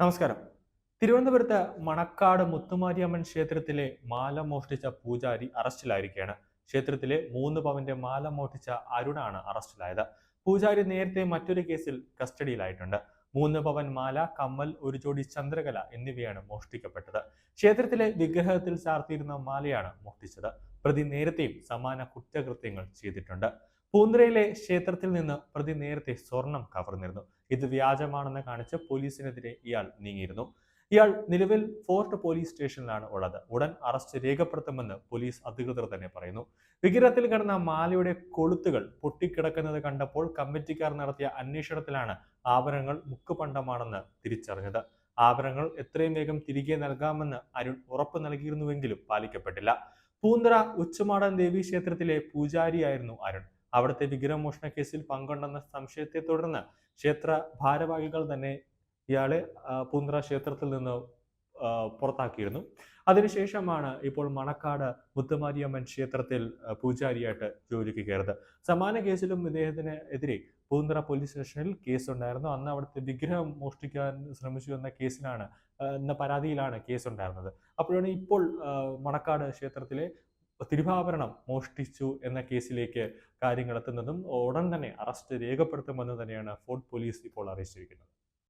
നമസ്കാരം. തിരുവനന്തപുരത്ത് മണക്കാട് മുത്തുമാരിയമ്മൻ ക്ഷേത്രത്തിലെ മാല മോഷ്ടിച്ച പൂജാരി അറസ്റ്റിലായിരിക്കുകയാണ് ക്ഷേത്രത്തിലെ മൂന്ന് പവന്റെ മാല മോഷ്ടിച്ച അരുണാണ് അറസ്റ്റിലായത്. പൂജാരി നേരത്തെ മറ്റൊരു കേസിൽ കസ്റ്റഡിയിലായിട്ടുണ്ട്. മൂന്ന് പവൻ മാല കമ്മൽ ഒരു ജോഡി ചന്ദ്രകല എന്നിവയാണ് മോഷ്ടിക്കപ്പെട്ടത്. ക്ഷേത്രത്തിലെ വിഗ്രഹത്തിൽ ചാർത്തിയിരുന്ന മാലയാണ് മോഷ്ടിച്ചത്. പ്രതി നേരത്തെയും സമാന കുറ്റകൃത്യങ്ങൾ ചെയ്തിട്ടുണ്ട്. പൂന്തരയിലെ ക്ഷേത്രത്തിൽ നിന്ന് പ്രതി നേരത്തെ സ്വർണം കവർന്നിരുന്നു. ഇത് വ്യാജമാണെന്ന് കാണിച്ച് പോലീസിനെതിരെ ഇയാൾ നീങ്ങിയിരുന്നു. ഇയാൾ നിലവിൽ ഫോർട്ട് പോലീസ് സ്റ്റേഷനിലാണ് ഉള്ളത്. ഉടൻ അറസ്റ്റ് രേഖപ്പെടുത്തുമെന്ന് പോലീസ് അധികൃതർ തന്നെ പറയുന്നു. വിഗ്രഹത്തിൽ കിടന്ന മാലയുടെ കൊളുത്തുകൾ പൊട്ടിക്കിടക്കുന്നത് കണ്ടപ്പോൾ കമ്മിറ്റിക്കാർ നടത്തിയ അന്വേഷണത്തിലാണ് ആഭരണങ്ങൾ മുക്കുപണ്ടമാണെന്ന് തിരിച്ചറിഞ്ഞത്. ആഭരണങ്ങൾ എത്രയും വേഗം തിരികെ നൽകാമെന്ന് അരുൺ ഉറപ്പ് നൽകിയിരുന്നുവെങ്കിലും പാലിക്കപ്പെട്ടില്ല. പൂന്തറ ഉച്ചമാടൻ ദേവി ക്ഷേത്രത്തിലെ പൂജാരിയായിരുന്നു അരുൺ. അവിടുത്തെ വിഗ്രഹമോഷണ കേസിൽ പങ്കുണ്ടെന്ന സംശയത്തെ തുടർന്ന് ക്ഷേത്ര ഭാരവാഹികൾ തന്നെ ഇയാളെ പൂന്തറ ക്ഷേത്രത്തിൽ നിന്ന് പുറത്താക്കിയിരുന്നു. അതിനുശേഷമാണ് ഇപ്പോൾ മണക്കാട് മുത്തുമാരിയമ്മൻ ക്ഷേത്രത്തിൽ പൂജാരിയായിട്ട് ജോലിക്ക് കയറുന്നത്. സമാന കേസിലും ഇദ്ദേഹത്തിന് എതിരെ പൂന്തറ പോലീസ് സ്റ്റേഷനിൽ കേസുണ്ടായിരുന്നു. അന്ന് അവിടുത്തെ വിഗ്രഹം മോഷ്ടിക്കാൻ ശ്രമിച്ചു എന്ന കേസിലാണ് എന്ന പരാതിയിലാണ് കേസുണ്ടായിരുന്നത്. അപ്പോഴാണ് ഇപ്പോൾ മണക്കാട് ക്ഷേത്രത്തിലെ തിരുവാഭരണം മോഷ്ടിച്ചു എന്ന കേസിലേക്ക് കാര്യങ്ങൾ എത്തുന്നതും ഉടൻ തന്നെ അറസ്റ്റ് രേഖപ്പെടുത്തുമെന്ന് തന്നെയാണ് ഫോർട്ട് പോലീസ് ഇപ്പോൾ അറിയിച്ചിരിക്കുന്നത്.